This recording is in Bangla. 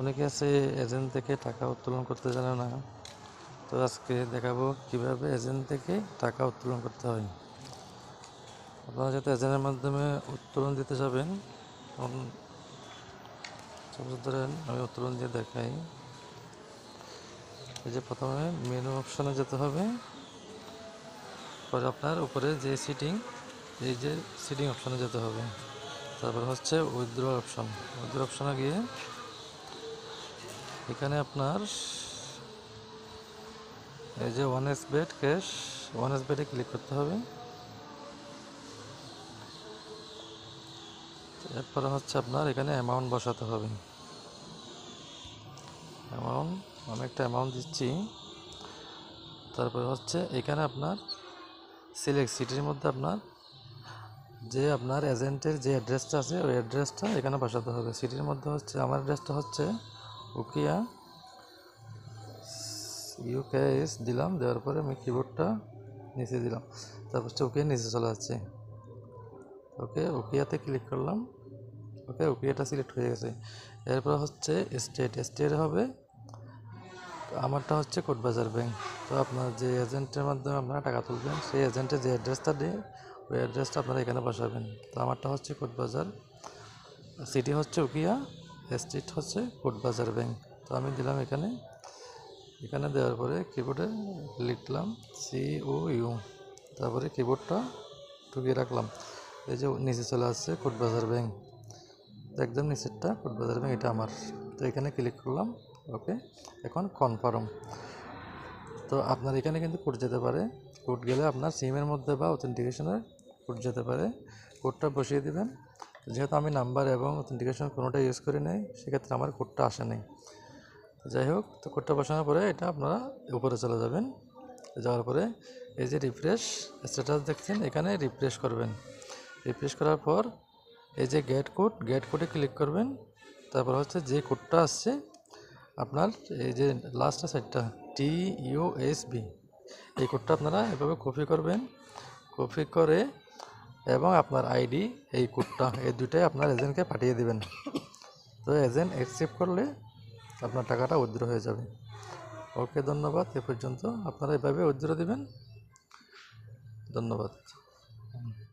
অনেকে আছে এজেন্ট থেকে টাকা উত্তোলন করতে জানে না। তো আজকে দেখাবো কীভাবে এজেন্ট থেকে টাকা উত্তোলন করতে হয়। আপনারা যাতে এজেন্টের মাধ্যমে উত্তোলন দিতে যাবেন ধরেন আমি উত্তোলন দিয়ে দেখাই। এই যে প্রথমে মেনু অপশনে যেতে হবে। পরে আপনার উপরে যে সিটিং এই যে সিটিং অপশনে যেতে হবে। তারপর হচ্ছে উইথড্র অপশন উইথড্র অপশনে গিয়ে এখানে আপনার এই যে one S bed cash one S বেডে ক্লিক করতে হবে। এরপরে হচ্ছে আপনার এখানে অ্যামাউন্ট বসাতে হবে। অ্যামাউন্ট আমি একটা অ্যামাউন্ট দিচ্ছি। তারপরে হচ্ছে এখানে আপনার সিলেক্ট সিটির মধ্যে আপনার যে আপনার এজেন্টের যে অ্যাড্রেসটা আছে, ওই অ্যাড্রেসটা এখানে বসাতে হবে। সিটির মধ্যে হচ্ছে, আমার অ্যাড্রেসটা হচ্ছে উকিয়া ইউকেএস দিলাম, দেওয়ার পরে আমি কিবোর্ডটা নিচে দিলাম। তারপর ওকে নিচে চলে যাচ্ছে। ওকে, ওকিয়াতে ক্লিক করলাম। ওকে, ওকিয়াটা সিলেক্ট হয়ে গেছে। এরপর হচ্ছে স্টেট স্টেট হবে। আমারটা হচ্ছে কোটবাজার ব্যাংক তো আপনার যে এজেন্টের মাধ্যমে আপনারা টাকা তুলবেন, সেই এজেন্টের যে অ্যাড্রেসটা দিয়ে, ওই অ্যাড্রেসটা আপনারা এখানে বসাবেন। তো আমারটা হচ্ছে কোটবাজার। সিটি হচ্ছে উকিয়া স্ট্রিট হচ্ছে কোটবাজার ব্যাংক তো আমি দিলাম এখানে। এখানে দেওয়ার পরে কিবোর্ডে লিখলাম সি ও ইউ তারপরে কিবোর্ডটা ঢুকিয়ে রাখলাম। এই যে নিচে চলে আসছে কোটবাজার ব্যাংক একদম নিচেরটা কোটবাজার ব্যাংক এটা আমার। তো এখানে ক্লিক করলাম ওকে এখন কনফার্ম তো আপনার এখানে কিন্তু কোড যেতে পারে। কোড গেলে আপনার সিমের মধ্যে বা অথেন্টিকেশনের কোড যেতে পারে। কোডটা বসিয়ে দিবেন। যেহেতু আমি নাম্বার এবং অথেন্টিকেশন কোনোটা ইউজ করি নাই, সেক্ষেত্রে আমার কোডটা আসে নাই। যাই হোক, তো কোডটা বসানোর পরে এটা আপনারা উপরে চলে যাবেন। যাওয়ার পরে এই যে রিফ্রেশ স্ট্যাটাস দেখছেন, এখানে রিফ্রেশ করবেন। রিফ্রেশ করার পর এই যে গেট কোড গেট কোডে ক্লিক করবেন। তারপর হচ্ছে যে কোডটা আসছে, আপনার এই যে লাস্টের সাইডটা টি ইউ এস বি এই কোডটা আপনারা এভাবে কপি করবেন। কপি করে এবং আপনার আইডি, এই কোডটা, এই দুটাই আপনার এজেন্টকে পাঠিয়ে দেবেন। তো এজেন্ট অ্যাকসেপ্ট করলে আপনার টাকাটা উদ্র হয়ে যাবে। ওকে, ধন্যবাদ। এ পর্যন্ত আপনারা এভাবে উদ্র দেবেন। ধন্যবাদ।